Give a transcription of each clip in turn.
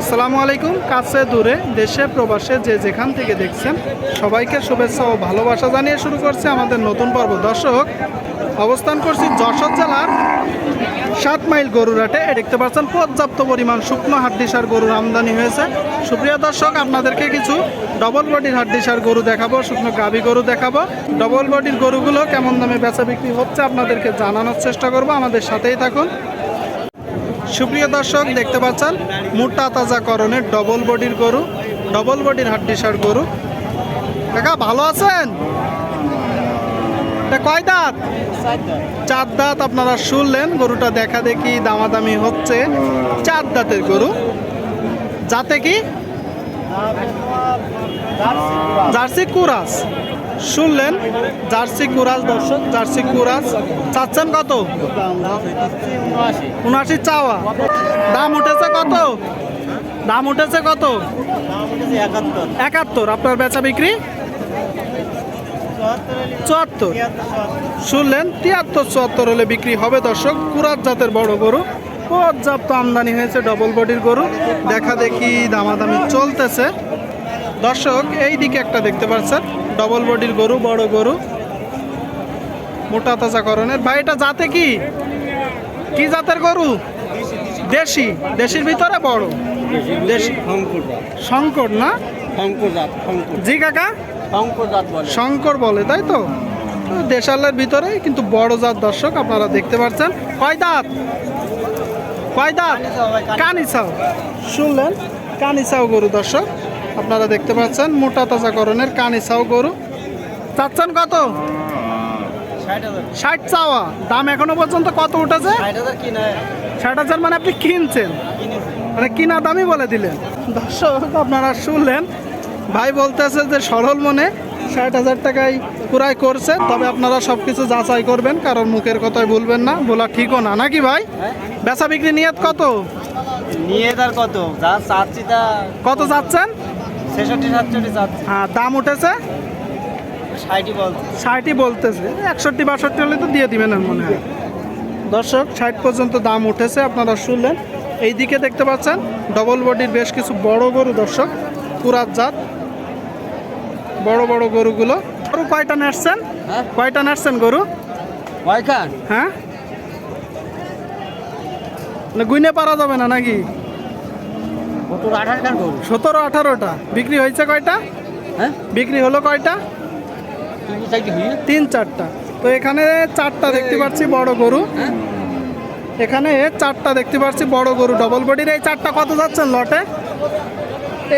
আসসালামু আলাইকুম, কাছে দূরে, দেশে, প্রবাসে, যে যেখান থেকে দেখছেন, সবাইকে শুভেচ্ছা ও ভালোবাসা জানিয়ে শুরু করছে আমাদের নতুন পর্ব। দর্শক, অবস্থান করছি যশোর জেলার সাত মাইল গরুরাটে দেখতে পাচ্ছেন, পর্যাপ্ত পরিমাণ শুকনো হাড্ডিসার গরুর আমদানি হয়েছে। সুপ্রিয় দর্শক, আপনাদেরকে কিছু ডবল বডির হাড্ডিসার গরু দেখাবো, শুকনো গাভি গরু দেখাবো। ডবল বডির গরুগুলো কেমন দামে বেচা বিক্রি হচ্ছে, আপনাদেরকে জানানোর চেষ্টা করব। আমাদের সাথেই থাকুন। সুপ্রিয় দর্শক, দেখতে পাচ্ছেন, মোটা তাজাকরণের ডবল বডির গরু ডবল বডির হাড্ডিসার গরু। কাকা, ভালো আছেন? কয় দাঁত? চার দাঁত আপনারা শুনলেন, গরুটা দেখা দেখি দামাদামি হচ্ছে। চার দাঁতের গরু। যাতে কি? জার্সি কুরাস। শুনলেন জার্সি কুরাস দর্শক, জার্সি কুরাস। চাচ্ছেন কত? উনআশি চাওয়া। দাম উঠেছে কত? দাম উঠেছে কত? একাত্তর। আপনার বেচা বিক্রি? চুয়াত্তর। শুনলেন, তিয়াত্তর চুয়াত্তর হলে বিক্রি হবে দর্শক। কুরাত জাতের বড় গরু। পর্যাপ্ত আমদানি হয়েছে ডবল বডির গরু। দেখা দেখি দামাদামি চলতেছে। দর্শক এই দিকে একটা দেখতে পাচ্ছেন। ডবল বডির গরু, বড় গরু, মোটা তাজা করণের ভাই, এটা জাতে কি? কি জাতের গরু? দেশি। দেশির ভিতরে বড়? দেশি। শঙ্কর না? জি, কাকা? শঙ্কর বলে, তাই তো দেশালের ভিতরে, কিন্তু বড় জাত দর্শক আপনারা দেখতে পাচ্ছেন। কয় দাঁত? কয় দাঁত? কানিসাও। শুনলেন? কানিসাও গরু দর্শক। আপনারা দেখতে পাচ্ছেন মোটা তাজাকরণের কানিসাও গরু। চাচ্ছেন কত? ষাট চাওয়া। দাম এখনও পর্যন্ত কত উঠেছে? ষাট হাজার মানে আপনি কিনছেন? মানে কিনা দামই বলে দিলেন। দর্শক আপনারা শুনলেন ভাই বলতেছে যে সরল মনে ষাট হাজার টাকায় পুরাই করছে তবে আপনারা সব কিছু যাচাই করবেন কারণ মুখের কথাই বলবেন না বলা ঠিকও না। নাকি ভাই? বেচা বিক্রি নিয়ত কত? নিয়ে তার কত? যা চাচ্ছি তা কত যাচ্ছেন? ছেষট্টি সাতষট্টি চাচ্ছি হ্যাঁ দাম উঠেছে? ষাটই বল ষাটই বলতেছে। একষট্টি বাষট্টি হলে তো দিয়ে দিবেন মনে হয়। দর্শক ষাট পর্যন্ত দাম উঠেছে আপনারা শুনলেন। এই দিকে দেখতে পাচ্ছেন ডবল বডির বেশ কিছু বড় গরু দর্শক। পুরাত জাত। বড় বড় গরুগুলো। গরু কয়টা নাড়ছেন? হ্যাঁ? কয়টা নাড়ছেন গরু? কয়খান? হ্যাঁ? মানে গুইনে পারা যাবে না নাকি কত আঠাশ খান করব সতেরো আঠারোটা। বিক্রি হয়েছে কয়টা? হ্যাঁ? বিক্রি হলো কয়টা? তিন চারটা তো এখানে চারটা দেখতে পাচ্ছি বড় গরু। হ্যাঁ? এখানে চারটা দেখতে পাচ্ছি বড় গরু ডবল বডির এই চারটা কত যাচ্ছেন লটে?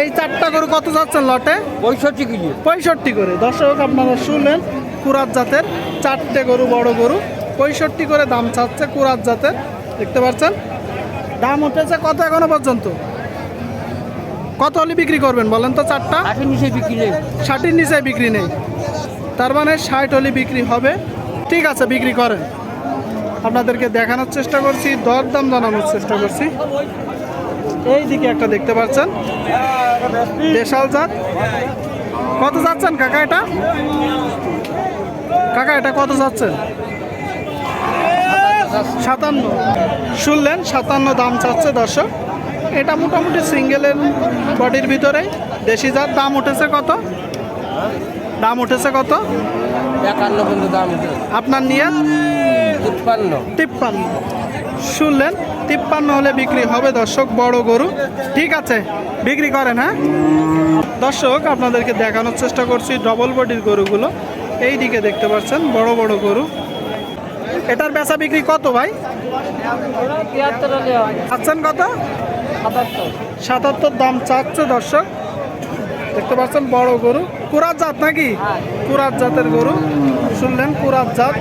এই চারটা গরু কত যাচ্ছেন লটে? পঁয়ষট্টি কেজি। পঁয়ষট্টি করে। দর্শক আপনারা শুনলেন কুরাত জাতের চারটে গরু বড় গরু। পঁয়ষট্টি করে দাম চাচ্ছে কুরাত জাতের। দেখতে পাচ্ছেন? দাম উঠেছে কত এখনও পর্যন্ত? কত হলে বিক্রি করবেন বলেন তো চারটা? আঠের নিচে বিক্রি নেই। ষাটের নিচে বিক্রি নেই। তার মানে ষাট হলে বিক্রি হবে। ঠিক আছে বিক্রি করেন। আপনাদেরকে দেখানোর চেষ্টা করছি দর দাম জানানোর চেষ্টা করছি। এই দিকে একটা দেখতে পাচ্ছেন। দেশাল জাত। কত যাচ্ছেন কাকা এটা? কাকা এটা কত যাচ্ছেন? সাতান্ন। শুনলেন সাতান্ন দাম চাচ্ছে দর্শক। এটা মোটামুটি সিঙ্গেলের বডির ভিতরে। দেশি জাত দাম উঠেছে কত? দাম উঠেছে কত? একান্ন পর্যন্ত দাম আপনার নিয়ে? উৎপান্ন তিপ্পান্ন। শুনলেন তিপ্পান্ন হলে বিক্রি হবে দর্শক বড় গরু। ঠিক আছে বিক্রি করেন হ্যাঁ? দর্শক আপনাদেরকে দেখানোর চেষ্টা করছি ডবল বডির গরুগুলো। এই দিকে দেখতে পাচ্ছেন বড় বড় গরু। এটার বেচা বিক্রি কত ভাই? তিয়াত্তর কত? সাতাত্তর। দাম চাচ্ছে দর্শক। দেখতে পাচ্ছেন বড় গরু। কুরাত জাত নাকি? কুরাত জাতের গরু। শুনলেন কুরাত জাত।